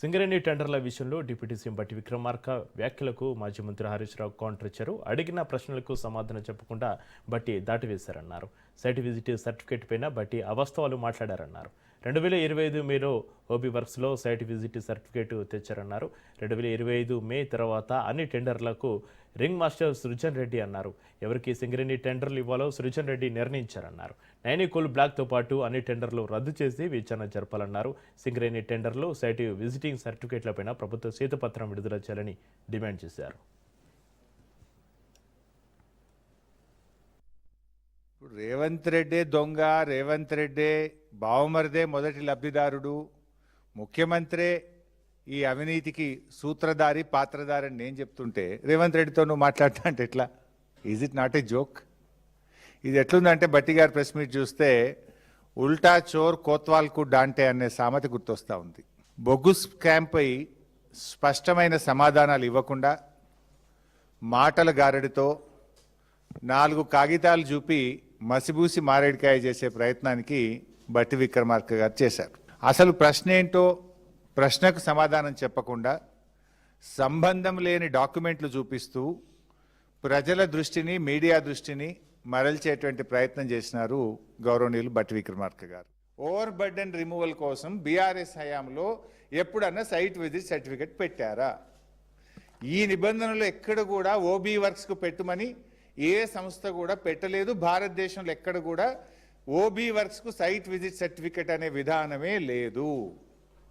సింగరేణి టెండర్ల విషయంలో deputy CM బట్టి విక్రమార్క వ్యాఖ్యలకు మాజీ మంత్రి హరీష్ రావు కౌంటర్ ఇచ్చారు అడిగిన ప్రశ్నలకు సమాధానం చెప్పకుండా బట్టి దాటివేశారన్నారు. సైట్ విజిట్ సర్టిఫికేట్ పైన బట్టి అవాస్తవాలు మాట్లాడారన్నారు. రెండు వేల ఇరవై ఐదు మేలో ఓబీ వర్క్స్లో సైట్ విజిట్ సర్టిఫికేట్ తెచ్చారన్నారు. రెండు వేల ఇరవై ఐదు మే తర్వాత అన్ని టెండర్లకు రింగ్ మాస్టర్ సృజన్ రెడ్డి అన్నారు. ఎవరికి సింగరేణి టెండర్లు ఇవ్వాలో సృజన్ రెడ్డి నిర్ణయించారన్నారు. నైనికోల్ బ్లాక్తో పాటు అన్ని టెండర్లు రద్దు చేసి విచారణ జరపాలన్నారు. సింగరేణి టెండర్లు సైట్ విజిటింగ్ సర్టిఫికేట్లపైన ప్రభుత్వ సీతపత్రం విడుదల చేయాలని డిమాండ్ చేశారు. రేవంత్ రెడ్డే దొంగ రేవంత్ రెడ్డే బావమరిదే మొదటి లబ్ధిదారుడు. ముఖ్యమంత్రే ఈ అవినీతికి సూత్రధారి పాత్రధారి అని నేను చెప్తుంటే రేవంత్ రెడ్డితో నువ్వు మాట్లాడతా అంటే ఎట్లా? Is it not a joke ఇది ఎట్లుందంటే బట్టి గారి ప్రెస్ మీట్ చూస్తే ఉల్టా చోర్ కోత్వాల్కు డాంటే అనే సామెత గుర్తొస్తా ఉంది. బొగ్గు స్కామ్పై స్పష్టమైన సమాధానాలు ఇవ్వకుండా మాటల గారడితో నాలుగు కాగితాలు చూపి మసిబూసి మారేడికాయ చేసే ప్రయత్నానికి బట్టి విక్రమార్క గారు చేశారు. అసలు ప్రశ్న ఏంటో ప్రశ్నకు సమాధానం చెప్పకుండా సంబంధం లేని డాక్యుమెంట్లు చూపిస్తూ ప్రజల దృష్టిని మీడియా దృష్టిని మరల్చేటువంటి ప్రయత్నం చేసినారు గౌరవనీయులు బట్టి విక్రమార్క గారు. ఓవర్ బర్డెన్ రిమూవల్ కోసం బీఆర్ఎస్ హయాంలో ఎప్పుడన్నా సైట్ విజిట్ సర్టిఫికెట్ పెట్టారా? ఈ నిబంధనలు ఎక్కడ కూడా ఓబీ వర్క్స్కు పెట్టమని పెట్టుమని ఏ సంస్థ కూడా పెట్టలేదు. భారతదేశంలో ఎక్కడ కూడా ఓబీ వర్క్స్కు సైట్ విజిట్ సర్టిఫికెట్ అనే విధానమే లేదు.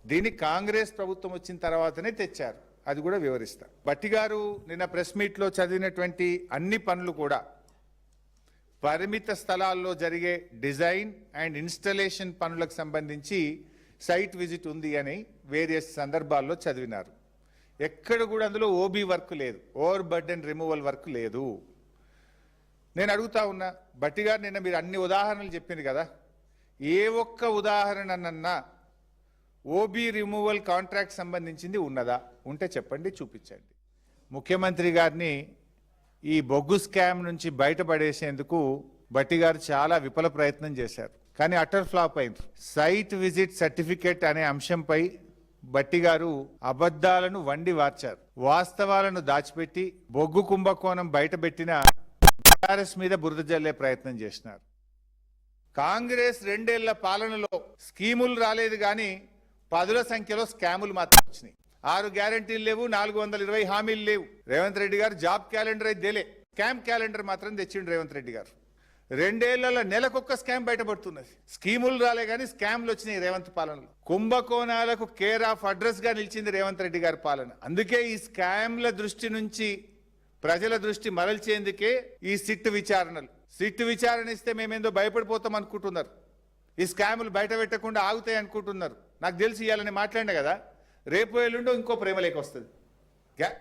దీన్ని కాంగ్రెస్ ప్రభుత్వం వచ్చిన తర్వాతనే తెచ్చారు. అది కూడా వివరిస్తా. భట్టి గారు నిన్న ప్రెస్ మీట్లో చదివినటువంటి అన్ని పనులు కూడా పరిమిత స్థలాల్లో జరిగే డిజైన్ అండ్ ఇన్స్టలేషన్ పనులకు సంబంధించి సైట్ విజిట్ ఉంది అని వేరియస్ సందర్భాల్లో చదివినారు. ఎక్కడ కూడా అందులో ఓబీ వర్క్ లేదు. ఓవర్ బర్డెన్ రిమూవల్ వర్క్ లేదు. నేను అడుగుతా ఉన్నా బట్టి గారు నిన్న మీరు అన్ని ఉదాహరణలు చెప్పింది కదా. ఏ ఒక్క ఉదాహరణనన్నా ఓబీ రిమూవల్ కాంట్రాక్ట్ సంబంధించింది ఉన్నదా? ఉంటే చెప్పండి చూపించండి. ముఖ్యమంత్రి గారిని ఈ బొగ్గు స్కామ్ నుంచి బయటపడేసేందుకు బట్టి గారు చాలా విఫల ప్రయత్నం చేశారు. కానీ అటర్ ఫ్లాప్ అయింది. సైట్ విజిట్ సర్టిఫికేట్ అనే అంశంపై బట్టి గారు అబద్ధాలను వండి వార్చారు. వాస్తవాలను దాచిపెట్టి బొగ్గు కుంభకోణం బయటపెట్టిన బీఆర్ఎస్ మీద బురద జల్లే ప్రయత్నం చేసినారు. కాంగ్రెస్ రెండేళ్ళ పాలనలో స్కీములు రాలేదు కానీ పదుల సంఖ్యలో స్కాములు మాత్రం వచ్చినాయి. ఆరు గ్యారంటీలు లేవు నాలుగు వందల ఇరవై హామీలు లేవు. రేవంత్ రెడ్డి గారు జాబ్ క్యాలెండర్ అయితే దేలే. స్కామ్ క్యాలెండర్ మాత్రం తెచ్చిండు రేవంత్ రెడ్డి గారు. రెండేళ్ళలో నెలకొక్క స్కామ్ బయటపడుతున్నది. స్కీములు రాలే కానీ స్కామ్లు వచ్చినాయి రేవంత్ పాలనలో. కుంభకోణాలకు కేర్ ఆఫ్ అడ్రస్గా నిలిచింది రేవంత్ రెడ్డి గారి పాలన. అందుకే ఈ స్కామ్ల దృష్టి నుంచి ప్రజల దృష్టి మరల్చేందుకే ఈ సిట్ విచారణలు. సిట్ విచారణ ఇస్తే మేమేందో భయపడిపోతాం అనుకుంటున్నారు. ఈ స్కాములు బయట పెట్టకుండా ఆగుతాయి అనుకుంటున్నారు. నాకు తెలిసి ఇవ్వాలని మాట్లాడినా కదా రేపు ఎల్లుండో ఇంకో ప్రేమ లేక వస్తుంది. గ్యా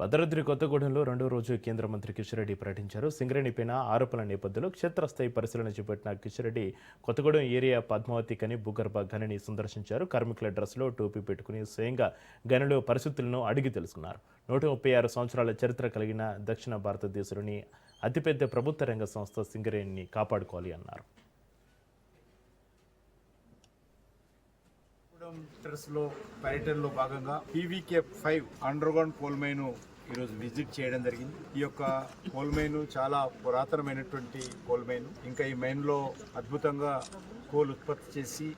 భద్రాద్రి కొత్తగూడెంలో రెండో రోజు కేంద్ర మంత్రి కిషన్ రెడ్డి పర్యటించారు సింగరేణిపైన ఆరోపణల నేపథ్యంలో క్షేత్రస్థాయి పరిశీలన చేపట్టిన కిషన్ రెడ్డి కొత్తగూడెం ఏరియా పద్మావతి కని భూగర్భ గనిని సందర్శించారు. కార్మికుల డ్రెస్లో టోపీ పెట్టుకుని స్వయంగా గనిలో పరిస్థితులను అడిగి తెలుసుకున్నారు. నూట ముప్పై ఆరు సంవత్సరాల చరిత్ర కలిగిన దక్షిణ భారతదేశంలోని అతిపెద్ద ప్రభుత్వ రంగ సంస్థ సింగరేణిని కాపాడుకోవాలి అన్నారు. లో పర్యటనలో భాగంగా PVK five underground coal mine ఈరోజు విజిట్ చేయడం జరిగింది. ఈ యొక్క కోల్ మైన్ చాలా పురాతనమైనటువంటి కోల్ మైన్. ఇంకా ఈ మైన్లో అద్భుతంగా కోల్ ఉత్పత్తి చేసి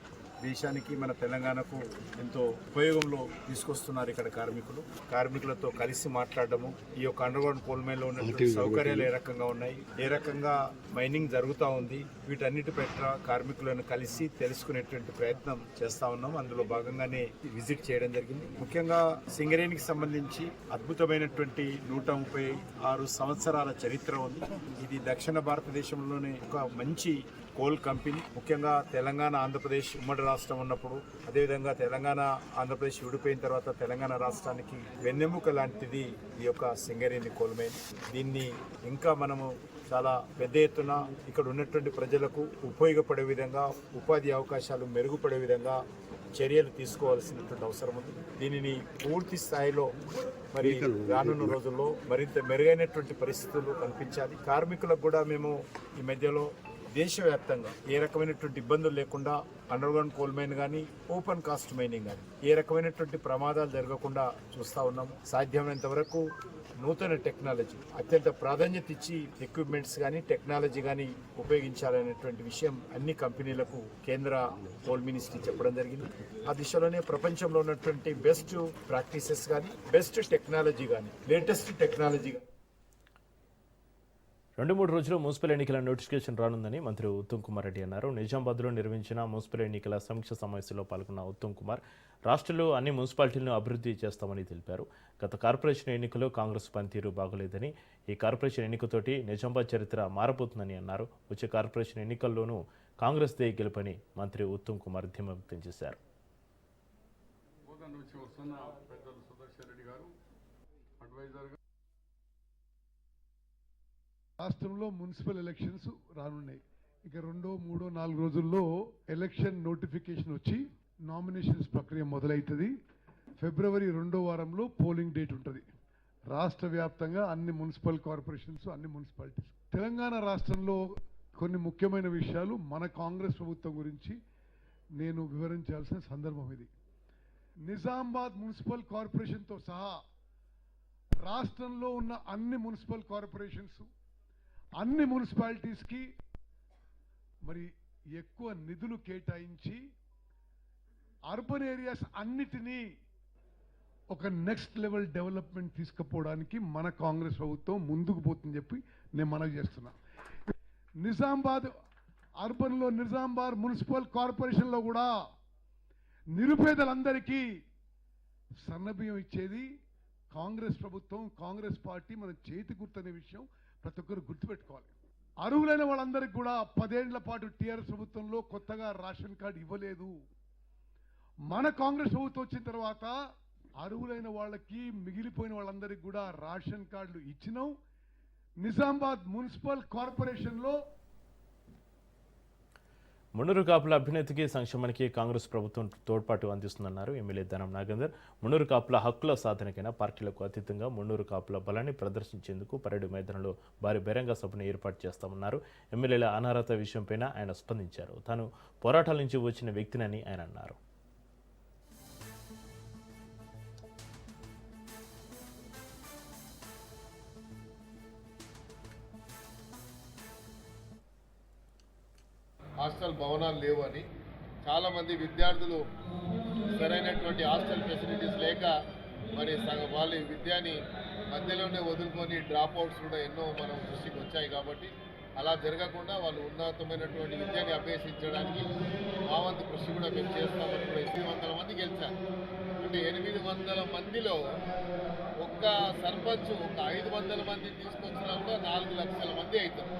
దేశానికి మన తెలంగాణకు ఎంతో ఉపయోగంలో తీసుకొస్తున్నారు ఇక్కడ కార్మికులు. కార్మికులతో కలిసి మాట్లాడడము ఈ యొక్క అండర్ గ్రౌండ్ కోల్ మైన్లో ఉన్నటువంటి సౌకర్యాలు ఏ రకంగా ఉన్నాయి ఏ రకంగా మైనింగ్ జరుగుతూ ఉంది వీటన్నిటి పట్ల కార్మికులను కలిసి తెలుసుకునేటువంటి ప్రయత్నం చేస్తా ఉన్నాం. అందులో భాగంగానే విజిట్ చేయడం జరిగింది. ముఖ్యంగా సింగరేణికి సంబంధించి అద్భుతమైనటువంటి నూట ముప్పై ఆరు సంవత్సరాల చరిత్ర ఉంది. ఇది దక్షిణ భారతదేశంలోనే ఒక మంచి కోల్ కంపెనీ ముఖ్యంగా తెలంగాణ ఆంధ్రప్రదేశ్ ఉమ్మడి రాష్ట్రం ఉన్నప్పుడు అదేవిధంగా తెలంగాణ ఆంధ్రప్రదేశ్ విడిపోయిన తర్వాత తెలంగాణ రాష్ట్రానికి వెన్నెముక లాంటిది ఈ యొక్క సింగరేణి కోల్ మైన్ దీన్ని ఇంకా మనము చాలా పెద్ద ఎత్తున ఇక్కడ ఉన్నటువంటి ప్రజలకు ఉపయోగపడే విధంగా ఉపాధి అవకాశాలు మెరుగుపడే విధంగా చర్యలు తీసుకోవాల్సినటువంటి అవసరం ఉంది. దీనిని పూర్తి స్థాయిలో మరి రానున్న రోజుల్లో మరింత మెరుగైనటువంటి పరిస్థితులు కల్పించాలి కార్మికులకు కూడా మేము ఈ మధ్యలో దేశవ్యాప్తంగా ఏ రకమైనటువంటి ఇబ్బందులు లేకుండా అండర్ గ్రౌండ్ కోల్ మైన్ కానీ ఓపెన్ కాస్ట్ మైనింగ్ కానీ ఏ రకమైనటువంటి ప్రమాదాలు జరగకుండా చూస్తా ఉన్నాము సాధ్యమైనంత వరకు నూతన టెక్నాలజీ అత్యంత ప్రాధాన్యత ఇచ్చి ఎక్విప్మెంట్స్ కానీ టెక్నాలజీ కానీ ఉపయోగించాలనేటువంటి విషయం అన్ని కంపెనీలకు కేంద్ర కోల్ మినిస్ట్రీ చెప్పడం జరిగింది. ఆ దిశలోనే ప్రపంచంలో ఉన్నటువంటి బెస్ట్ ప్రాక్టీసెస్ కానీ బెస్ట్ టెక్నాలజీ కానీ లేటెస్ట్ టెక్నాలజీ కానీ రెండు మూడు రోజుల్లో మున్సిపల్ ఎన్నికల నోటిఫికేషన్ రానుందని మంత్రి ఉత్తమ్ కుమార్ రెడ్డి అన్నారు. నిజామాబాద్లో నిర్వహించిన మున్సిపల్ ఎన్నికల సమీక్ష సమావేశంలో పాల్గొన్న ఉత్తమ్ కుమార్ రాష్ట్రంలో అన్ని మున్సిపాలిటీలను అభివృద్ధి చేస్తామని తెలిపారు. గత కార్పొరేషన్ ఎన్నికల్లో కాంగ్రెస్ పనితీరు బాగోలేదని ఈ కార్పొరేషన్ ఎన్నికతోటి నిజామాబాద్ చరిత్ర మారబోతుందని అన్నారు. వచ్చే కార్పొరేషన్ ఎన్నికల్లోనూ కాంగ్రెస్ దే గెలుపని మంత్రి ఉత్తమ్ కుమార్ ధీమా వ్యక్తం చేశారు. అడ్వైజర్గా రాష్ట్రంలో మున్సిపల్ ఎలక్షన్స్ రానున్నాయి. ఇక రెండో మూడో నాలుగు రోజుల్లో ఎలక్షన్ నోటిఫికేషన్ వచ్చి నామినేషన్స్ ప్రక్రియ మొదలవుతుంది ఫిబ్రవరి రెండో వారంలో పోలింగ్ డేట్ ఉంటుంది. రాష్ట్ర వ్యాప్తంగా అన్ని మున్సిపల్ కార్పొరేషన్స్ అన్ని మున్సిపాలిటీస్. తెలంగాణ రాష్ట్రంలో కొన్ని ముఖ్యమైన విషయాలు మన కాంగ్రెస్ ప్రభుత్వం గురించి నేను వివరించాల్సిన సందర్భం ఇది. నిజామాబాద్ మున్సిపల్ కార్పొరేషన్తో సహా రాష్ట్రంలో ఉన్న అన్ని మున్సిపల్ కార్పొరేషన్స్ అన్ని మున్సిపాలిటీస్కి మరి ఎక్కువ నిధులు కేటాయించి అర్బన్ ఏరియాస్ అన్నిటినీ ఒక నెక్స్ట్ లెవెల్ డెవలప్మెంట్ తీసుకుపోవడానికి మన కాంగ్రెస్ ప్రభుత్వం ముందుకు పోతుందని చెప్పి నేను మనవి చేస్తున్నా. నిజామాబాద్ అర్బన్లో నిజామాబాద్ మున్సిపల్ కార్పొరేషన్లో కూడా నిరుపేదలందరికీ సన్నబియ్యం ఇచ్చేది కాంగ్రెస్ ప్రభుత్వం కాంగ్రెస్ పార్టీ మన చేతి గుర్తనే విషయం. ప్రతి ఒక్కరు గుర్తుపెట్టుకోవాలి. అర్హులైన వాళ్ళందరికీ కూడా పదేళ్ళ పాటు టీఆర్ఎస్ ప్రభుత్వంలో కొత్తగా రేషన్ కార్డు ఇవ్వలేదు. మన కాంగ్రెస్ ప్రభుత్వం వచ్చిన తర్వాత అర్హులైన వాళ్ళకి మిగిలిపోయిన వాళ్ళందరికీ కూడా రేషన్ కార్డులు ఇచ్చినాం. నిజామాబాద్ మున్సిపల్ కార్పొరేషన్లో మున్నూరు కాపుల అభ్యున్నతికి సంక్షేమానికి కాంగ్రెస్ ప్రభుత్వం తోడ్పాటు అందిస్తుందన్నారు ఎమ్మెల్యే ధనం నాగేందర్. మున్నూరు కాపుల హక్కుల సాధనకైనా పార్టీలకు అతీతంగా మున్నూరు కాపుల బలాన్ని ప్రదర్శించేందుకు పరేడు మైదానంలో భారీ బహిరంగ సభను ఏర్పాటు చేస్తామన్నారు. ఎమ్మెల్యేల అనర్హత విషయంపైన ఆయన స్పందించారు. తాను పోరాటాల నుంచి వచ్చిన వ్యక్తినని ఆయన అన్నారు. హాస్టల్ భవనాలు లేవు అని. చాలామంది విద్యార్థులు సరైనటువంటి హాస్టల్ ఫెసిలిటీస్ లేక మరి వాళ్ళ విద్యని మధ్యలోనే వదులుకొని డ్రాప్ అవుట్స్ కూడా ఎన్నో మనం దృష్టికి వచ్చాయి కాబట్టి అలా జరగకుండా వాళ్ళు ఉన్నతమైనటువంటి విద్యని అభ్యసించడానికి మా వంతు కృషి కూడా మేము చేస్తామని కూడా ఎనిమిది వందల మంది గెలిచారు. అంటే ఎనిమిది వందల మందిలో ఒక్క సర్పంచ్ ఒక ఐదు వందల మంది తీసుకొచ్చినా కూడా నాలుగు లక్షల మంది అవుతారు.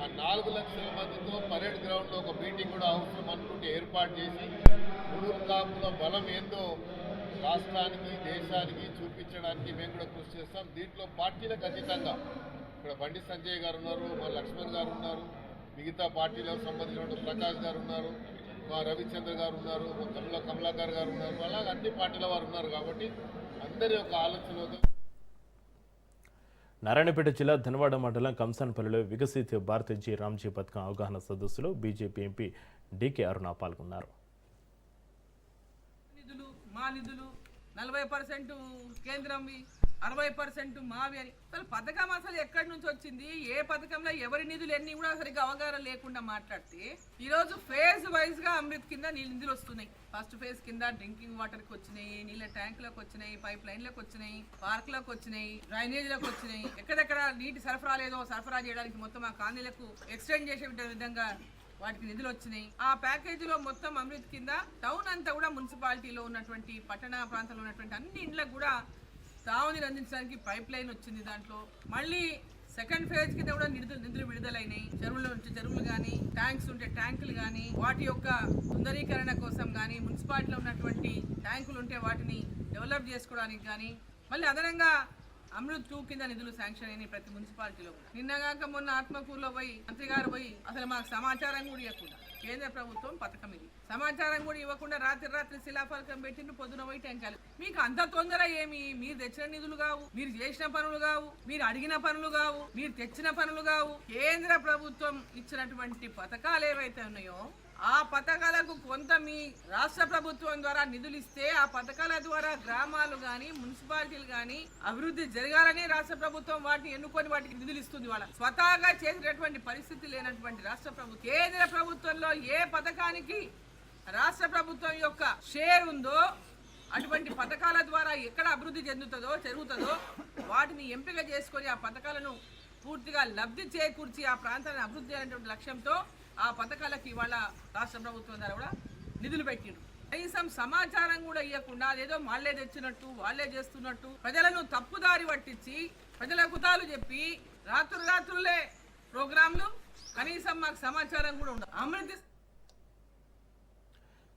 ఆ నాలుగు లక్షల మందితో పరేడ్ గ్రౌండ్లో ఒక మీటింగ్ కూడా అవసరం అనుకుంటే ఏర్పాటు చేసి మూడు కాపుల బలం ఏందో రాష్ట్రానికి దేశానికి చూపించడానికి మేము కూడా కృషి చేస్తాం. దీంట్లో పార్టీలకు అతీతంగా ఇక్కడ బండి సంజయ్ గారు ఉన్నారు మా లక్ష్మణ్ గారు ఉన్నారు మిగతా పార్టీలకు సంబంధించిన ప్రకాష్ గారు ఉన్నారు మా రవిచంద్ర గారు ఉన్నారు మా కమల కమలాకర్ గారు ఉన్నారు అలాగే అన్ని పార్టీల వారు ఉన్నారు కాబట్టి నారాయణపేట జిల్లా ధనవాడ మండలం కంసాన్పల్లిలో వికసిత్ భారత్ జీ రామ్జీ పథకం అవగాహన సదస్సులో బీజేపీ ఎంపీ డీకే అరుణ పాల్గొన్నారు. నిధులు మా నిధులు నలభై పర్సెంట్ కేంద్రంవి అరవై పర్సెంట్ మావి అని. అసలు పథకం అసలు ఎక్కడి నుంచి వచ్చింది? ఏ పథకంలో ఎవరి నిధులు ఎన్ని కూడా సరిగ్గా అవగాహన లేకుండా మాట్లాడితే ఈరోజు ఫేజ్ వైజ్గా అమృత్ కింద నీళ్ళు నిధులు వస్తున్నాయి. ఫస్ట్ ఫేజ్ కింద డ్రింకింగ్ వాటర్కి వచ్చినాయి నీళ్ళ ట్యాంకులకు వచ్చినాయి పైప్ లైన్లోకి వచ్చినాయి పార్కులకు వచ్చినాయి డ్రైనేజీలకు వచ్చినాయి. ఎక్కడెక్కడ నీటి సరఫరా లేదో సరఫరా చేయడానికి మొత్తం ఆ కాలనీలకు ఎక్స్టెండ్ చేసే విధంగా వాటికి నిధులు వచ్చినాయి. ఆ ప్యాకేజీలో మొత్తం అమృత్ కింద టౌన్ అంతా కూడా మున్సిపాలిటీలో ఉన్నటువంటి పట్టణ ప్రాంతంలో ఉన్నటువంటి అన్ని ఇండ్లకు కూడా తాగునీరు అందించడానికి పైప్ లైన్ వచ్చింది దాంట్లో. మళ్ళీ సెకండ్ ఫేజ్ కింద కూడా నిధులు నిధులు విడుదలైనాయి. చెరువుల నుంచి చెరువులు కానీ ట్యాంక్స్ ఉంటే ట్యాంకులు కానీ వాటి యొక్క సుందరీకరణ కోసం కానీ మున్సిపాలిటీలో ఉన్నటువంటి ట్యాంకులు ఉంటే వాటిని డెవలప్ చేసుకోవడానికి కానీ మళ్ళీ అదనంగా అమృత్ టూ కింద నిధులు శాంక్షన్ అయినాయి ప్రతి మున్సిపాలిటీలో నిన్నగాక మొన్న ఆత్మకూరులో పోయి మంత్రి గారు పోయి అసలు మాకు సమాచారం కూడా ఇవ్వకుండా. కేంద్ర ప్రభుత్వం పథకం ఇది సమాచారం కూడా ఇవ్వకుండా రాత్రి రాత్రి శిలాఫలకం పెట్టిండు పొద్దున పోయి ఎంచాలి మీకు అంత తొందర ఏమి? మీరు తెచ్చిన నిధులు కావు మీరు చేసిన పనులు కావు మీరు అడిగిన పనులు కావు మీరు తెచ్చిన పనులు కావు. కేంద్ర ప్రభుత్వం ఇచ్చినటువంటి పథకాలు ఏవైతే ఉన్నాయో ఆ పథకాలకు కొంత మీ రాష్ట్ర ప్రభుత్వం ద్వారా నిధులు ఇస్తే ఆ పథకాల ద్వారా గ్రామాలు కానీ మున్సిపాలిటీలు కానీ అభివృద్ధి జరగాలని రాష్ట్ర ప్రభుత్వం వాటిని ఎన్నుకొని వాటికి నిధులు ఇస్తుంది వాళ్ళ. స్వతహాగా చేసినటువంటి పరిస్థితి లేనటువంటి రాష్ట్ర ప్రభుత్వం. కేంద్ర ప్రభుత్వంలో ఏ పథకానికి రాష్ట్ర ప్రభుత్వం యొక్క షేర్ ఉందో అటువంటి పథకాల ద్వారా ఎక్కడ అభివృద్ధి చెందుతుందో జరుగుతుందో వాటిని ఎంపిక చేసుకొని ఆ పథకాలను పూర్తిగా లబ్ధి చేకూర్చి ఆ ప్రాంతాన్ని అభివృద్ధి అనేటువంటి లక్ష్యంతో ఆ పథకాలకు ఇవాళ రాష్ట్ర ప్రభుత్వం ద్వారా కూడా నిధులు పెట్టిండ్రు. కనీసం సమాచారం కూడా ఇవ్వకుండా అదేదో వాళ్ళే తెచ్చినట్టు వాళ్ళే చేస్తున్నట్టు ప్రజలను తప్పుదారి పట్టించి ప్రజల కుతాలు చెప్పి రాత్రులు రాత్రులే ప్రోగ్రాంలు కనీసం మాకు సమాచారం కూడా ఉండదు. అమృత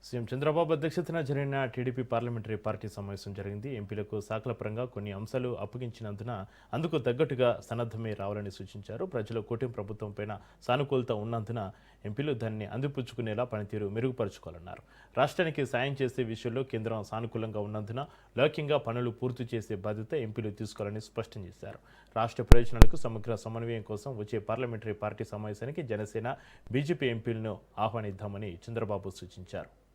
సీఎం చంద్రబాబు అధ్యక్షతన జరిగిన టీడీపీ పార్లమెంటరీ పార్టీ సమావేశం జరిగింది. ఎంపీలకు శాఖల కొన్ని అంశాలు అప్పగించినందున అందుకు తగ్గట్టుగా సన్నద్ధమే రావాలని సూచించారు. ప్రజలు కూటమి ప్రభుత్వం పైన సానుకూలత ఉన్నందున ఎంపీలు దాన్ని అందిపుచ్చుకునేలా పనితీరు మెరుగుపరుచుకోవాలన్నారు. రాష్ట్రానికి సాయం చేసే విషయంలో కేంద్రం సానుకూలంగా ఉన్నందున లౌక్యంగా పనులు పూర్తి చేసే బాధ్యత ఎంపీలు తీసుకోవాలని స్పష్టం చేశారు. రాష్ట్ర ప్రయోజనాలకు సమగ్ర సమన్వయం కోసం వచ్చే పార్లమెంటరీ పార్టీ సమావేశానికి జనసేన బీజేపీ ఎంపీలను ఆహ్వానిద్దామని చంద్రబాబు సూచించారు.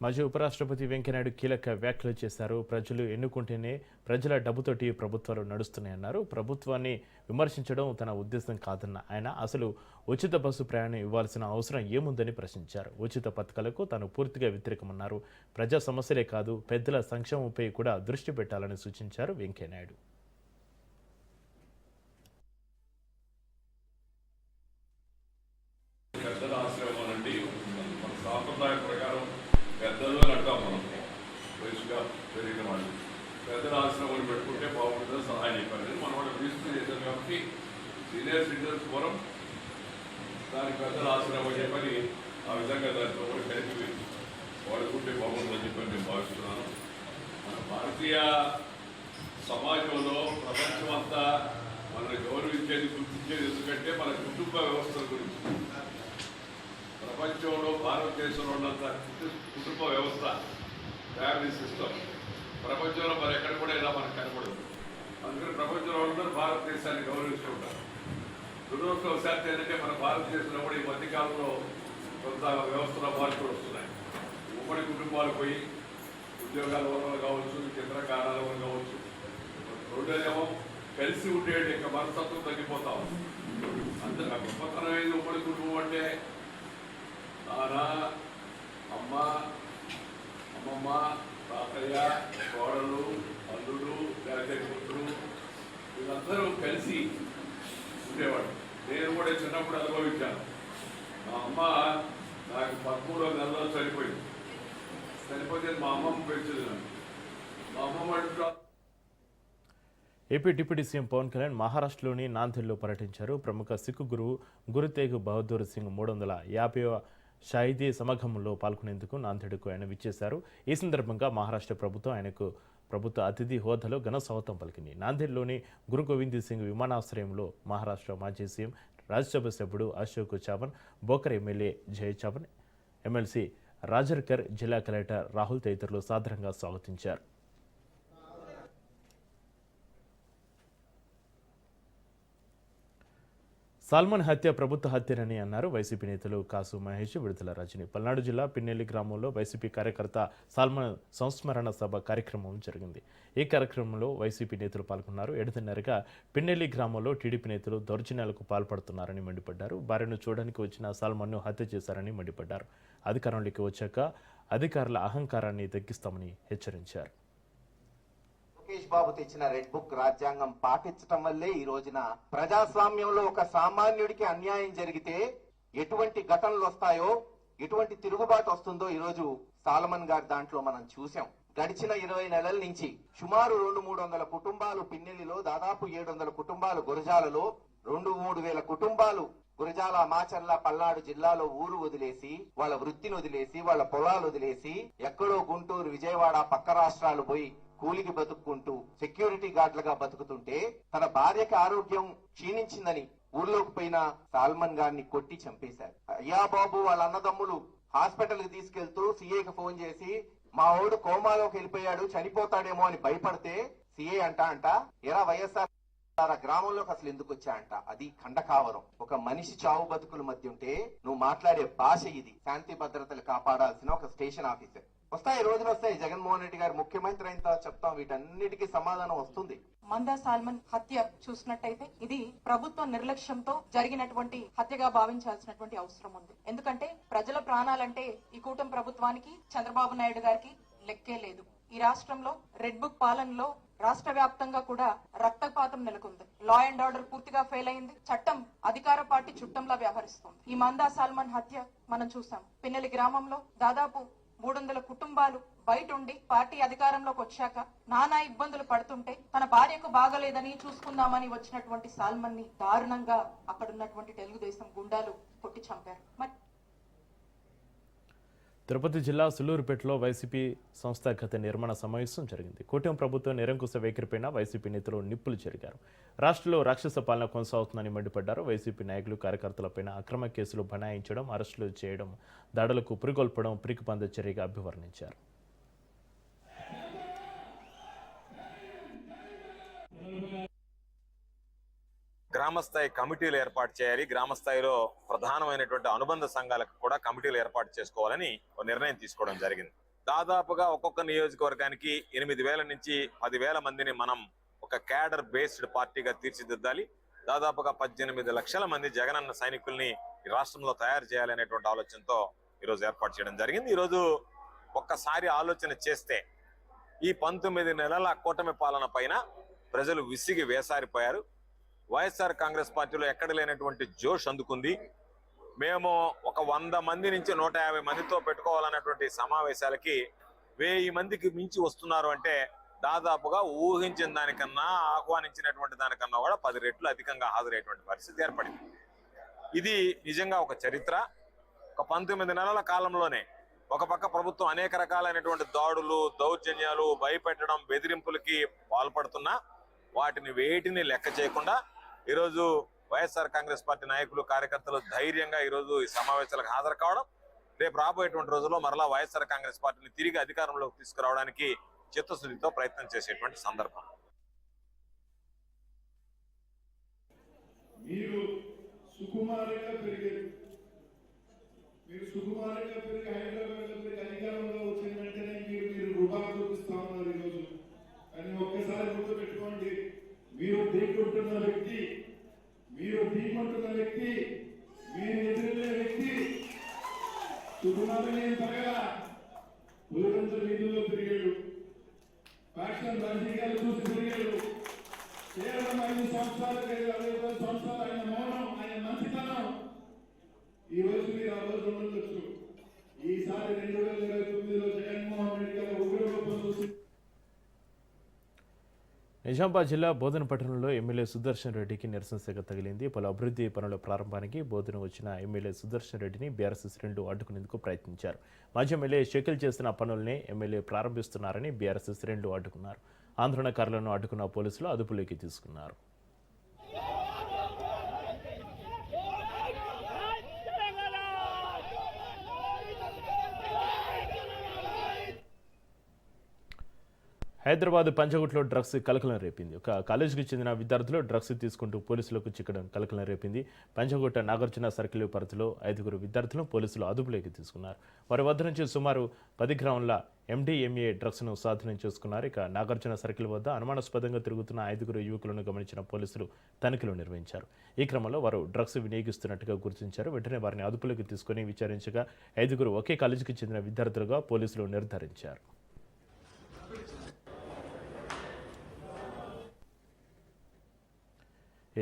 మాజీ ఉపరాష్ట్రపతి వెంకయ్యనాయుడు కీలక వ్యాఖ్యలు చేశారు. ప్రజలు ఎన్నుకుంటేనే ప్రజల డబ్బుతోటి ప్రభుత్వాలు నడుస్తున్నాయన్నారు. ప్రభుత్వాన్ని విమర్శించడం తన ఉద్దేశం కాదన్న ఆయన అసలు ఉచిత బస్సు ప్రయాణం ఇవ్వాల్సిన అవసరం ఏముందని ప్రశ్నించారు. ఉచిత పథకాలకు తాను పూర్తిగా వ్యతిరేకమన్నారు. ప్రజా సమస్యలే కాదు పెద్దల సంక్షేమంపై కూడా దృష్టి పెట్టాలని సూచించారు వెంకయ్యనాయుడు పెద్దల ఆశ్రమం అండి మన సాంప్రదాయ ప్రకారం పెద్దలు అని అంటాం మనం వయసుగా పెరిగిన వాళ్ళు పెద్దల ఆశ్రమం పెట్టుకుంటే బాగుంటుందని సహాయం చెప్పారు మన వాళ్ళు రిజిస్టర్ చేశారు కాబట్టి సీనియర్ సిటిజన్స్ ఫోరం దానికి పెద్దల ఆశ్రమం చెప్పని ఆ విధంగా దాంట్లో కూడా కలిపి వాడుకుంటే బాగుంటుందని చెప్పని నేను భావిస్తున్నాను మన భారతీయ సమాజంలో ప్రపంచం అంతా మనల్ని గౌరవించేది గుర్తించేది ఎందుకంటే మన కుటుంబ వ్యవస్థల గురించి ప్రపంచంలో భారతదేశంలో ఉన్నంత కుటు- కుటుంబ వ్యవస్థ ఫ్యామిలీ సిస్టమ్ ప్రపంచంలో మరి ఎక్కడ కూడా ఇలా మనకు కనపడదు అందుకని ప్రపంచంలో అందరూ భారతదేశాన్ని గౌరవిస్తూ ఉంటారు దురదృష్టవశాత్తు ఏంటంటే మన భారతదేశంలో కూడా ఈ మధ్యకాలంలో కొంత వ్యవస్థలో మార్పులు వస్తున్నాయి. ఉమ్మడి కుటుంబాలు పోయి ఉద్యోగాల వల్ల కావచ్చు ఇతర కారణాల వల్ల కావచ్చు రెండోదేమో కలిసి ఉండే యొక్క మనస్తత్వం తగ్గిపోతా ఉంది. అందరూ గొప్పతనమైన ఉమ్మడి కుటుంబం అంటే నాన్న అమ్మ అమ్మమ్మ తాతయ్య కోడలు అల్లుడు లేకపోతే కూతురు వీళ్ళందరూ కలిసి ఉండేవాడు నేను కూడా చిన్నప్పుడు అనుభవించాను. మా అమ్మ నాకు పదమూడో నెలలో చనిపోయింది. చనిపోతే మా అమ్మమ్మ పెంచింది నన్ను. మా అమ్మమ్మ అంటూ AP deputy CM Pawan Kalyan మహారాష్ట్రలోని నాందేడ్లో పర్యటించారు. ప్రముఖ సిక్కు గురువు గురుతేగ్ బహదూర్ సింగ్ మూడు వందల యాభైవ షాయిదీ సమాగమంలో పాల్గొనేందుకు నాందేడ్కు ఆయన విచ్చేశారు. ఈ సందర్భంగా మహారాష్ట్ర ప్రభుత్వం ఆయనకు ప్రభుత్వ అతిథి హోదాలో ఘన స్వాగతం పలికింది. నాందేడ్లోని గురు గోవింద్ సింగ్ విమానాశ్రయంలో మహారాష్ట్ర మాజీ CM Rajya Sabha Ashok Chavan Bhokar MLA Jaya Chavan MLC Rajurkar జిల్లా కలెక్టర్ రాహుల్ తదితరులు సాధారణంగా స్వాగతించారు. సల్మాన్ హత్య ప్రభుత్వ హత్యనని అన్నారు. వైసీపీ నేతలు కాసు మహేష్ విడుదల రజని పల్నాడు జిల్లా పిన్నెల్లి గ్రామంలో వైసీపీ కార్యకర్త సల్మాన్ సంస్మరణ సభ కార్యక్రమం జరిగింది. ఈ కార్యక్రమంలో వైసీపీ నేతలు పాల్గొన్నారు. ఏడున్నరగా పిన్నెల్లి గ్రామంలో టీడీపీ నేతలు దౌర్జన్యాలకు పాల్పడుతున్నారని మండిపడ్డారు. భార్యను చూడడానికి వచ్చిన సల్మాన్ను హత్య చేశారని మండిపడ్డారు. అధికారంలోకి వచ్చాక అధికారుల అహంకారాన్ని తగ్గిస్తామని హెచ్చరించారు. లోకేష్ బాబు తెచ్చిన రెడ్ బుక్ రాజ్యాంగం పాటించటం వల్లే ఈ రోజున ప్రజాస్వామ్యంలో ఒక సామాన్యుడికి అన్యాయం జరిగితే ఎటువంటి ఘటనలు వస్తాయో ఎటువంటి తిరుగుబాటు వస్తుందో ఈ రోజు సాలమన్ గారి దాంట్లో మనం చూసాం గడిచిన ఇరవై నెలల నుంచి సుమారు రెండు మూడు వందల కుటుంబాలు పిన్నెల్లిలో దాదాపు ఏడు వందల కుటుంబాలు గురజాలలో రెండు మూడు వేల కుటుంబాలు గురజాల మాచర్ల పల్నాడు జిల్లాలో ఊరు వదిలేసి వాళ్ళ వృత్తిని వదిలేసి వాళ్ళ పొలాలు వదిలేసి ఎక్కడో గుంటూరు విజయవాడ పక్క రాష్ట్రాలు పోయి కూలికి బతుక్కుంటూ సెక్యూరిటీ గార్డులుగా బతుకుతుంటే తన భార్యకి ఆరోగ్యం క్షీణించిందని ఊర్లోకి పోయిన సాల్మన్ గారిని కొట్టి చంపేశారు. అయ్యా బాబు వాళ్ళ అన్నదమ్ములు హాస్పిటల్కి తీసుకెళ్తూ సీఏకి ఫోన్ చేసి మా ఓడు కోమాలోకి వెళ్ళిపోయాడు చనిపోతాడేమో అని భయపడితే సీఏ అంట అంట ఎరా వైఎస్ఆర్ గ్రామంలోకి అసలు ఎందుకు వచ్చా అంట. అది ఖండకావరం ఒక మనిషి చావు బతుకుల మధ్య ఉంటే నువ్వు మాట్లాడే భాష ఇది. శాంతి భద్రతలు కాపాడాల్సిన ఒక స్టేషన్ ఆఫీసర్. వస్తాయి రోజులు వస్తాయి. జగన్మోహన్ రెడ్డి గారు ముఖ్యమంత్రి అయిన తర్వాత చెప్తాం వీటన్నిటికీ సమాధానం వస్తుంది. మందా సాల్మన్ హత్య చూసినట్టయితే ఇది ప్రభుత్వ నిర్లక్ష్యంతో జరిగినటువంటి హత్యగా భావించాల్సినటువంటి అవసరం ఉంది. ఎందుకంటే ప్రజల ప్రాణాలంటే ఈ కూటమి ప్రభుత్వానికి చంద్రబాబు నాయుడు గారికి లెక్కే లేదు. ఈ రాష్ట్రంలో రెడ్ బుక్ పాలనలో రాష్ట్ర వ్యాప్తంగా కూడా రక్తపాతం నెలకొంది. లా అండ్ ఆర్డర్ పూర్తిగా ఫెయిల్ అయింది. చట్టం అధికార పార్టీ చుట్టంలా వ్యవహరిస్తుంది. ఈ మందా సాల్మన్ హత్య మనం చూసాం. పిన్నెలి గ్రామంలో దాదాపు మూడు వందల కుటుంబాలు బయట ఉండి పార్టీ అధికారంలోకి వచ్చాక నానా ఇబ్బందులు పడుతుంటే తన భార్యకు బాగలేదని చూసుకుందామని వచ్చినటువంటి సాల్మన్ని దారుణంగా అక్కడున్నటువంటి తెలుగుదేశం గుండాలు కొట్టి చంపారు. మరి తిరుపతి జిల్లా సులూరుపేటలో వైసీపీ సంస్థాగత నిర్మాణ సమావేశం జరిగింది. కూటమి ప్రభుత్వం నిరంకుశ వైఖరిపైన వైసీపీ నేతలు నిప్పులు జరిగారు రాష్ట్రంలో రాక్షస పాలన కొనసాగుతుందని మండిపడ్డారు. వైసీపీ నాయకులు కార్యకర్తలపైన అక్రమ కేసులు బనాయించడం అరెస్టులు చేయడం దాడులకు పురిగొల్పడం పిరికిపంద చర్యగా అభివర్ణించారు. గ్రామస్థాయి కమిటీలు ఏర్పాటు చేయాలి. గ్రామస్థాయిలో ప్రధానమైనటువంటి అనుబంధ సంఘాలకు కూడా కమిటీలు ఏర్పాటు చేసుకోవాలని ఒక నిర్ణయం తీసుకోవడం జరిగింది. దాదాపుగా ఒక్కొక్క నియోజకవర్గానికి ఎనిమిది వేల నుంచి పదివేల మందిని మనం ఒక క్యాడర్ బేస్డ్ పార్టీగా తీర్చిదిద్దాలి. దాదాపుగా పద్దెనిమిది లక్షల మంది జగనన్న సైనికుల్ని ఈ రాష్ట్రంలో తయారు చేయాలనేటువంటి ఆలోచనతో ఈరోజు ఏర్పాటు చేయడం జరిగింది. ఈరోజు ఒక్కసారి ఆలోచన చేస్తే ఈ పంతొమ్మిది నెలల కూటమి పాలన పైన ప్రజలు విసిగి వేసారిపోయారు. వైఎస్ఆర్ కాంగ్రెస్ పార్టీలో ఎక్కడ లేనటువంటి జోష్ అందుకుంది. మేము ఒక వంద మంది నుంచి నూట యాభై మందితో పెట్టుకోవాలన్నటువంటి సమావేశాలకి వెయ్యి మందికి మించి వస్తున్నారు అంటే దాదాపుగా ఊహించిన దానికన్నా ఆహ్వానించినటువంటి దానికన్నా కూడా పది రెట్లు అధికంగా హాజరయ్యేటువంటి పరిస్థితి ఏర్పడింది. ఇది నిజంగా ఒక చరిత్ర. ఒక పంతొమ్మిది నెలల కాలంలోనే ఒక పక్క ప్రభుత్వం అనేక రకాలైనటువంటి దాడులు దౌర్జన్యాలు భయపెట్టడం బెదిరింపులకి పాల్పడుతున్నా వాటిని వేటిని లెక్క చేయకుండా ఈరోజు వైఎస్ఆర్ కాంగ్రెస్ పార్టీ నాయకులు కార్యకర్తలు ధైర్యంగా ఈరోజు ఈ సమావేశాలకు హాజరు కావడం రేపు రాబోయేటువంటి రోజుల్లో మరలా వైఎస్ఆర్ కాంగ్రెస్ పార్టీని తిరిగి అధికారంలోకి తీసుకురావడానికి చిత్తశుద్ధితో ప్రయత్నం చేసేటువంటి సందర్భం. మీరు సుకుమారంగా పెరిగారు. మీరు సుకుమారంగా పెరిగారు హైదరాబాద్లో పెరిగి అధికారంలో వచ్చిన వెంటనే మీరు మీరు రూపాయలు చూపిస్తా ఉన్నారు ఈరోజు కానీ ఒక్కసారి గుర్తు పెట్టుకోండి మీరు ఢీకొంటున్న వ్యక్తి మీరు ఢీకొంటున్న వ్యక్తి మీరు ఎదురెళ్ళే వ్యక్తి సుకుమారం ఏం తరగల పులివంత వీధుల్లో పెరిగాడు ఫ్యాక్షన్ రాజకీయాలు చూసి పెరిగాడు కేవలం ఐదు సంవత్సరాలు లేదు అరవై పది సంవత్సరాలు ఆయన మౌనం ఆయన మంచితనం. ఈ రోజు మీరు ఆ రోజు ఉండొచ్చు ఈసారి రెండు వేల నిజామాబాద్ జిల్లా బోధన పట్టణంలో ఎమ్మెల్యే సుదర్శన్ రెడ్డికి నిరసన శాఖ తగిలింది. పలు అభివృద్ధి పనుల ప్రారంభానికి బోధన వచ్చిన ఎమ్మెల్యే సుదర్శన్ రెడ్డిని బీఆర్ఎస్ శ్రేణులు అడ్డుకునేందుకు ప్రయత్నించారు. మాజీ ఎమ్మెల్యే షకిల్ చేస్తున్న పనుల్ని ఎమ్మెల్యే ప్రారంభిస్తున్నారని బీఆర్ఎస్ శ్రేణులు అడ్డుకున్నారు. ఆందోళనకారులను అడ్డుకున్న పోలీసులు అదుపులోకి తీసుకున్నారు. హైదరాబాద్ పంచగుట్లో డ్రగ్స్ కలకలం రేపింది. ఒక కాలేజీకి చెందిన విద్యార్థులు డ్రగ్స్ తీసుకుంటూ పోలీసులకు చిక్కడం కలకలం రేపింది. పంచగుట్ట నాగార్జున సర్కిల్ పరిధిలో ఐదుగురు విద్యార్థులను పోలీసులు అదుపులోకి తీసుకున్నారు. వారి వద్ద నుంచి సుమారు పది గ్రాముల ఎండిఎంఏ డ్రగ్స్ను స్వాధీనం చేసుకున్నారు. ఇక నాగార్జున సర్కిల్ వద్ద అనుమానాస్పదంగా తిరుగుతున్న ఐదుగురు యువకులను గమనించిన పోలీసులు తనిఖీలు నిర్వహించారు. ఈ క్రమంలో వారు డ్రగ్స్ వినియోగిస్తున్నట్టుగా గుర్తించారు. వెంటనే వారిని అదుపులోకి తీసుకుని విచారించగా ఐదుగురు ఒకే కాలేజీకి చెందిన విద్యార్థులుగా పోలీసులు నిర్ధారించారు.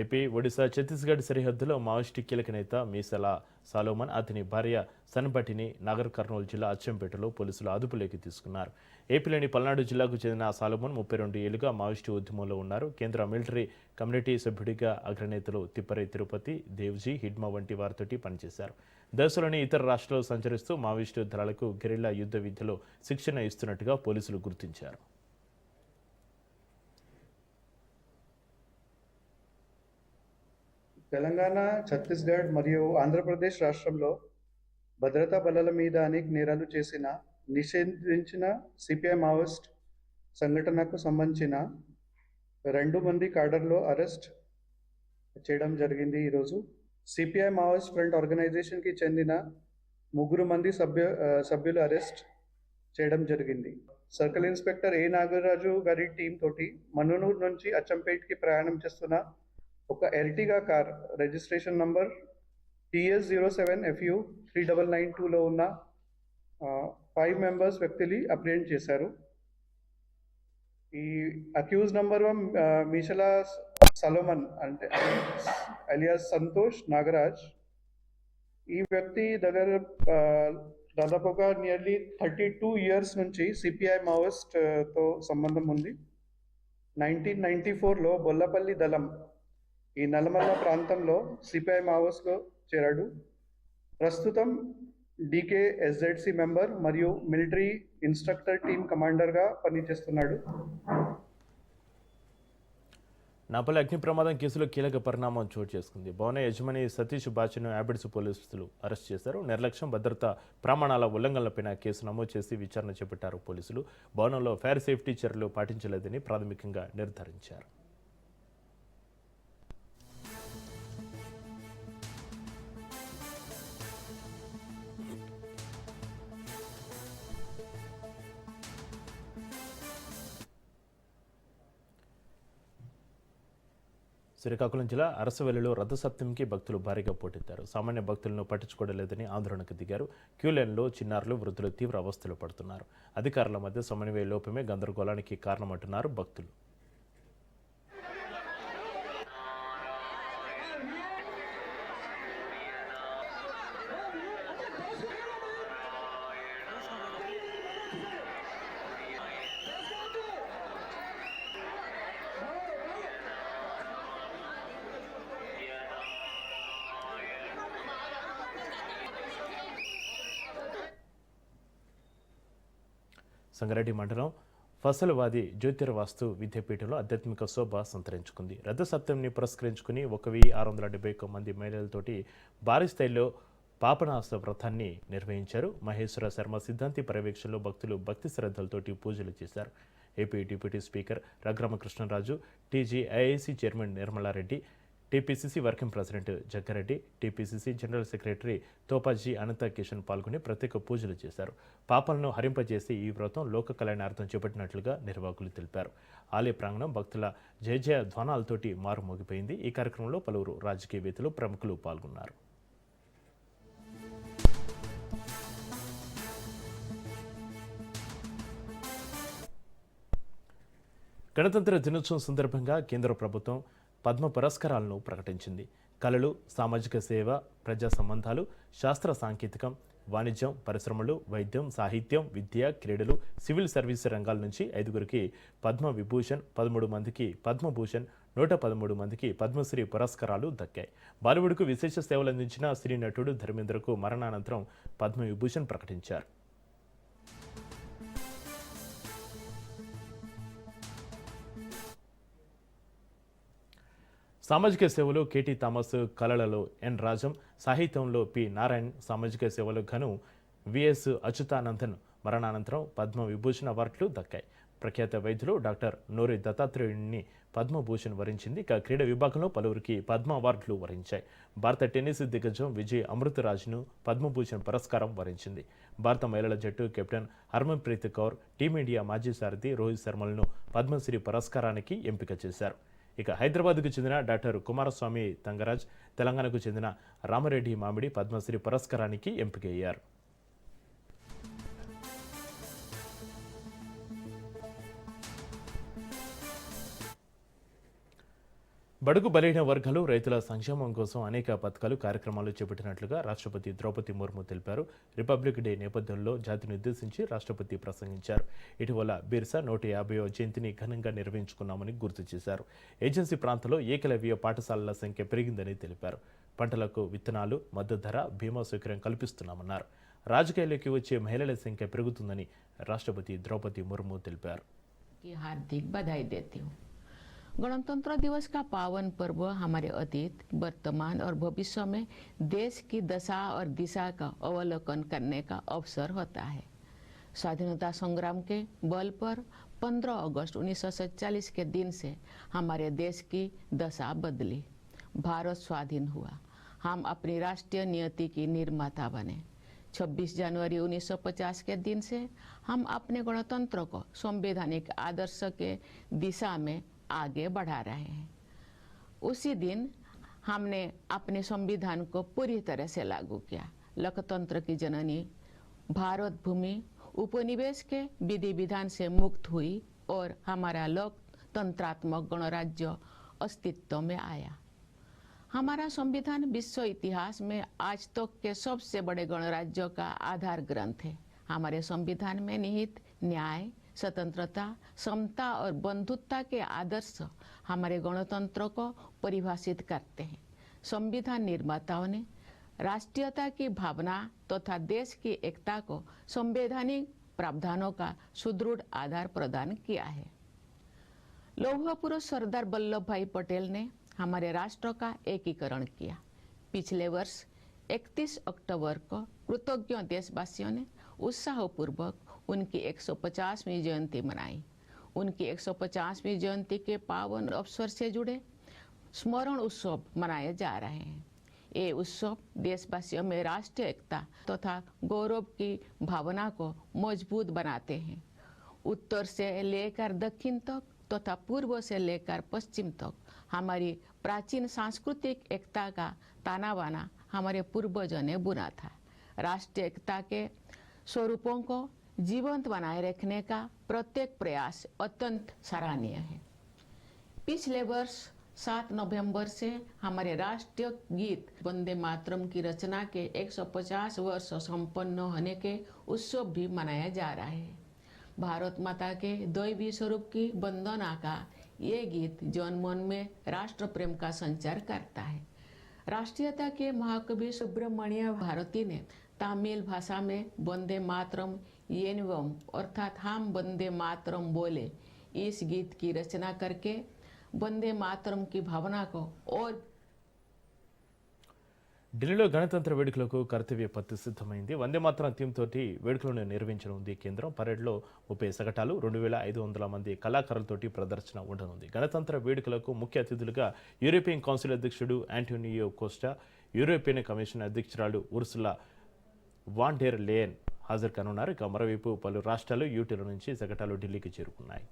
ఏపీ ఒడిశా ఛత్తీస్గఢ్ సరిహద్దులో మావోయిస్టు కీలక నేత మీసల సాలోమన్ అతని భార్య సన్బటిని నగర్ కర్నూలు జిల్లా అచ్చంపేటలో పోలీసులు అదుపులోకి తీసుకున్నారు. ఏపీలోని పల్నాడు జిల్లాకు చెందిన సాలోమన్ ముప్పై రెండు ఏళ్ళుగా మావోయిస్టు ఉద్యమంలో ఉన్నారు. కేంద్ర మిలిటరీ కమ్యూనిటీ సభ్యుడిగా అగ్రనేతలు తిప్పరై తిరుపతి దేవ్జీ హిడ్మా వంటి వారితోటి పనిచేశారు. దేశంలోని ఇతర రాష్ట్రాల్లో సంచరిస్తూ మావోయిస్టు దళాలకు గెరిల్లా యుద్ధ విద్యలో శిక్షణ ఇస్తున్నట్టుగా పోలీసులు గుర్తించారు. తెలంగాణ ఛత్తీస్గఢ్ మరియు ఆంధ్రప్రదేశ్ రాష్ట్రంలో భద్రతా బలాల మీద అనేక నేరాలు చేసిన నిషేధించిన సిపిఐ మావోయిస్ట్ సంఘటనకు సంబంధించిన రెండు మంది కాడర్లో అరెస్ట్ చేయడం జరిగింది ఈరోజు. సిపిఐ మావోయిస్ట్ ఫ్రంట్ ఆర్గనైజేషన్కి చెందిన ముగ్గురు మంది సభ్య సభ్యులు అరెస్ట్ చేయడం జరిగింది. సర్కిల్ ఇన్స్పెక్టర్ ఏ నాగరాజు గారి టీం తోటి మనునూరు నుంచి అచ్చంపేట్కి ప్రయాణం చేస్తున్న ఒక Ertiga car registration number TS zero seven FU three double nine టూలో ఉన్న ఫైవ్ మెంబర్స్ వ్యక్తిని అప్రిహెండ్ చేశారు. ఈ అక్యూజ్ నంబర్ వన్ మిషలా సలోమన్ అంటే అలియాస్ సంతోష్ నాగరాజ్ ఈ వ్యక్తి దగ్గర ఆ, దాదాపుగా నియర్లీ థర్టీ టూ ఇయర్స్ నుంచి సిపిఐ మావోస్ట్తో సంబంధం ఉంది. నైన్టీన్ నైన్టీ ఫోర్లో బొల్లపల్లి దళం ఈ నల్లమల్ల ప్రాంతంలో సిపిఐ మావోస్లో చేరాడు. ప్రస్తుతం డీకే ఎస్జెడ్సి మెంబర్ మరియు మిలిటరీ ఇన్స్ట్రక్టర్ టీం కమాండర్గా పనిచేస్తున్నాడు. నాపల్లి అగ్ని ప్రమాదం కేసులో కీలక పరిణామం చోటు చేసుకుంది. భవన యజమాని సతీష్ బాచిను యాబిడ్స్ పోలీసులు అరెస్ట్ చేశారు. నిర్లక్ష్యం భద్రతా ప్రమాణాల ఉల్లంఘనలపైన కేసు నమోదు చేసి విచారణ చేపట్టారు పోలీసులు. భవనంలో ఫైర్ సేఫ్టీ చర్యలు పాటించలేదని ప్రాథమికంగా నిర్ధారించారు. శ్రీకాకుళం జిల్లా అరసవెల్లిలో రథసప్తమికి భక్తులు భారీగా పోటెత్తారు. సామాన్య భక్తులను పట్టించుకోవడం లేదని ఆందోళనకు దిగారు. క్యూలైన్లో చిన్నారులు వృద్ధులు తీవ్ర అవస్థలు పడుతున్నారు. అధికారుల మధ్య సమన్వయ లోపమే గందరగోళానికి కారణమంటున్నారు భక్తులు. సంగారెడ్డి మండలం ఫసలువాది జ్యోతిర్వాస్తు విద్యాపీఠంలో ఆధ్యాత్మిక శోభ సంతరించుకుంది. రథ సప్తమిని పురస్కరించుకుని ఒక వెయ్యి ఆరు వందల డెబ్బై ఒక్క మంది మహిళలతోటి భారీ స్థాయిలో పాపనాశ వ్రతాన్ని నిర్వహించారు. మహేశ్వర శర్మ సిద్ధాంతి పర్యవేక్షణలో భక్తులు భక్తి శ్రద్ధలతోటి పూజలు చేశారు. AP deputy speaker Raghu Rama Krishna Raju TG chairman Nirmala Reddy TPCC working president Jagga Reddy TPCC general secretary Topaji Anantha Kishan పాల్గొని ప్రత్యేక పూజలు చేశారు. పాపాలను హరింపజేసి ఈ వ్రతం లోక కళ్యాణార్థం చేపట్టినట్లుగా నిర్వాహకులు తెలిపారు. ఆలయ ప్రాంగణం భక్తుల జయజయ ధ్వనాలతోటి మారుమోగిపోయింది. ఈ కార్యక్రమంలో పలువురు రాజకీయవేత్తలు ప్రముఖులు పాల్గొన్నారు. గణతంత్ర దినోత్సవం సందర్భంగా కేంద్ర ప్రభుత్వం పద్మ పురస్కారాలను ప్రకటించింది. కళలు సామాజిక సేవ ప్రజా సంబంధాలు శాస్త్ర సాంకేతికం వాణిజ్యం పరిశ్రమలు వైద్యం సాహిత్యం విద్య క్రీడలు సివిల్ సర్వీస్ రంగాల నుంచి ఐదుగురికి పద్మ విభూషణ్ పదమూడు మందికి పద్మభూషణ్ నూట పదమూడు మందికి పద్మశ్రీ పురస్కారాలు దక్కాయి. బాలీవుడ్కు విశేష సేవలు అందించిన శ్రీ నటుడు ధర్మేంద్రకు మరణానంతరం పద్మ విభూషణ్ ప్రకటించారు. సామాజిక సేవలో కేటీ థామస్ కళలలో ఎన్ రాజం సాహిత్యంలో పి నారాయణ్ సామాజిక సేవలో ఘను విఎస్ అచ్యుతానందన్. మరణానంతరం పద్మ విభూషణ అవార్డులు దక్కాయి. ప్రఖ్యాత వైద్యులు డాక్టర్ నూరి దత్తాత్రేయుడిని పద్మభూషణ్ వరించింది. ఇక క్రీడా విభాగంలో పలువురికి పద్మ అవార్డులు వరించాయి. భారత టెన్నిస్ దిగ్గజం విజయ్ అమృతరాజ్ను పద్మభూషణ్ పురస్కారం వరించింది. భారత మహిళల జట్టు కెప్టెన్ హర్మన్ప్రీత్ కౌర్ టీమిండియా మాజీ సారథి రోహిత్ శర్మలను పద్మశ్రీ పురస్కారానికి ఎంపిక చేశారు. ఇక హైదరాబాద్కు చెందిన డాక్టర్ కుమారస్వామి తంగరాజ్ తెలంగాణకు చెందిన రామరెడ్డి మామిడి పద్మశ్రీ పురస్కారానికి ఎంపికయ్యారు. బడుగు బలహీన వర్గాలు రైతుల సంక్షేమం కోసం అనేక పథకాలు కార్యక్రమాలు చేపట్టినట్లుగా రాష్ట్రపతి ద్రౌపది ముర్ము తెలిపారు. రిపబ్లిక్ డే నేపథ్యంలో జాతిని ఉద్దేశించి రాష్ట్రపతి ప్రసంగించారు. ఇటీవల బిర్సా నూట యాభైవ జయంతిని ఘనంగా నిర్వహించుకున్నామని గుర్తు చేశారు. ఏజెన్సీ ప్రాంతంలో ఏకలవ్య పాఠశాలల సంఖ్య పెరిగిందని తెలిపారు. పంటలకు విత్తనాలు మద్దతు ధర భీమా సౌకర్యం కల్పిస్తున్నామన్నారు. రాజకీయాల్లోకి వచ్చే మహిళల సంఖ్య పెరుగుతుందని రాష్ట్రపతి ద్రౌపది ముర్ము తెలిపారు. హార్దిక్ బధాయి దేతి गणतंत्र दिवस का पावन पर्व हमारे अतीत, वर्तमान और भविष्य में देश की दशा और दिशा का अवलोकन करने का अवसर होता है। स्वाधीनता संग्राम के बल पर 15 अगस्त 1947 के दिन से हमारे देश की दशा बदली। भारत स्वाधीन हुआ। हम अपनी राष्ट्रीय नियति की निर्माता बने। 26 जनवरी 1950 के दिन से हम अपने गणतंत्र को संवैधानिक आदर्श के दिशा में आगे बढ़ा रहे हैं। उसी दिन हमने अपने संविधान को पूरी तरह से लागू किया। लोकतंत्र की जननी भारत भूमि, उपनिवेश के विधि विधान से मुक्त हुई और हमारा लोकतंत्रात्मक गणराज्य अस्तित्व में आया। हमारा संविधान विश्व इतिहास में आज तक तो के सबसे बड़े गणराज्यों का आधार ग्रंथ है। हमारे संविधान में निहित न्याय स्वतंत्रता, समता और बंधुत्ता के आदर्श हमारे गणतंत्र को परिभाषित करते हैं। संविधान निर्माताओं ने राष्ट्रीयता की भावना तथा तो देश की एकता को संवैधानिक प्रावधानों का सुदृढ़ आधार प्रदान किया है। लौह पुरुष सरदार वल्लभ भाई पटेल ने हमारे राष्ट्र का एकीकरण किया। पिछले वर्ष 31 अक्टूबर को कृतज्ञ देशवासियों ने उत्साहपूर्वक उनकी 150वीं जयंती मनाई। उनकी 150वीं जयंती के पावन अवसर से जुड़े स्मरण उत्सव मनाए जा रहे हैं। ये उत्सव देशवासियों में राष्ट्रीय एकता तथा तो गौरव की भावना को मज़बूत बनाते हैं। उत्तर से लेकर दक्षिण तक तथा तो पूर्व से लेकर पश्चिम तक हमारी प्राचीन सांस्कृतिक एकता का ताना बाना हमारे पूर्वजों ने बुना था। राष्ट्रीय एकता के स्वरूपों को जीवंत बनाए रखने का प्रत्येक प्रयास अत्यंत सराहनीय है। पिछले वर्ष 7 नवंबर से हमारे राष्ट्रीय गीत वंदे मातरम की रचना के 150 वर्ष संपन्न होने के उत्सव भी मनाया जा रहा है। भारत माता के दैवी स्वरूप की वंदना का ये गीत जन मन में राष्ट्र प्रेम का संचार करता है। राष्ट्रीयता के महाकवि सुब्रमण्य भारती ने तमिल भाषा में वंदे मातरम येनवम अर्थात हम वंदे मातरम बोले इस गीत की रचना करके वंदे मातरम की भावना को और ఢిల్లీలో గణతంత్ర వేడుకలకు కర్తవ్య పత్తి సిద్ధమైంది వందే మాత్రం థీమ్ తోటి వేడుకలను నిర్వహించనుంది కేంద్రం పరేడ్లో ముప్పై సగటాలు రెండు వేల ఐదు వందల మంది కళాకారులతోటి ప్రదర్శన ఉండనుంది గణతంత్ర వేడుకలకు ముఖ్య అతిథులుగా యూరోపియన్ కౌన్సిల్ అధ్యక్షుడు యాంటోనియో కోస్టా యూరోపియన్ కమిషన్ అధ్యక్షురాలు ఉర్సులా వాండెర్ లేయన్ హాజరు కానున్నారు. ఇక మరోవైపు పలు రాష్ట్రాలు యూటీల నుంచి సగటాలు ఢిల్లీకి చేరుకున్నాయి.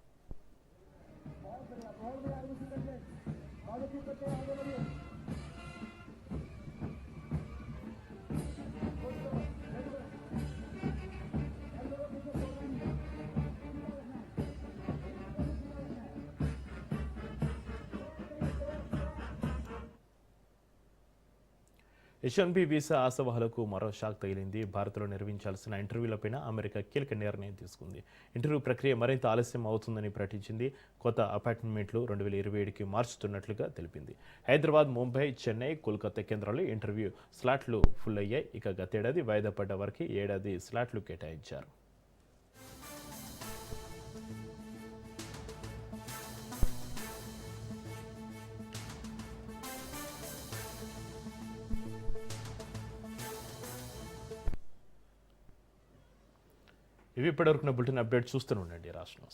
హెచ్ బి వీసా ఆశవాహులకు మరో షాక్ తగిలింది. భారత్లో నిర్వహించాల్సిన ఇంటర్వ్యూలపైన అమెరికా కీలక నిర్ణయం తీసుకుంది. ఇంటర్వ్యూ ప్రక్రియ మరింత ఆలస్యం అవుతుందని ప్రకటించింది. కొత్త అపార్ట్మెంట్లు రెండు వేల ఇరవై ఏడుకి మార్చుతున్నట్లుగా తెలిపింది. హైదరాబాద్ ముంబై చెన్నై కోల్కతా కేంద్రాల్లో ఇంటర్వ్యూ స్లాట్లు ఫుల్ అయ్యాయి. ఇక గతేడాది వాయిదా పడ్డ వరకు ఏడాది స్లాట్లు కేటాయించారు. ఇవి ఇప్పటివరకు బులెటిన్ అప్డేట్ చూస్తూనే ఉండండి రాష్ట్రం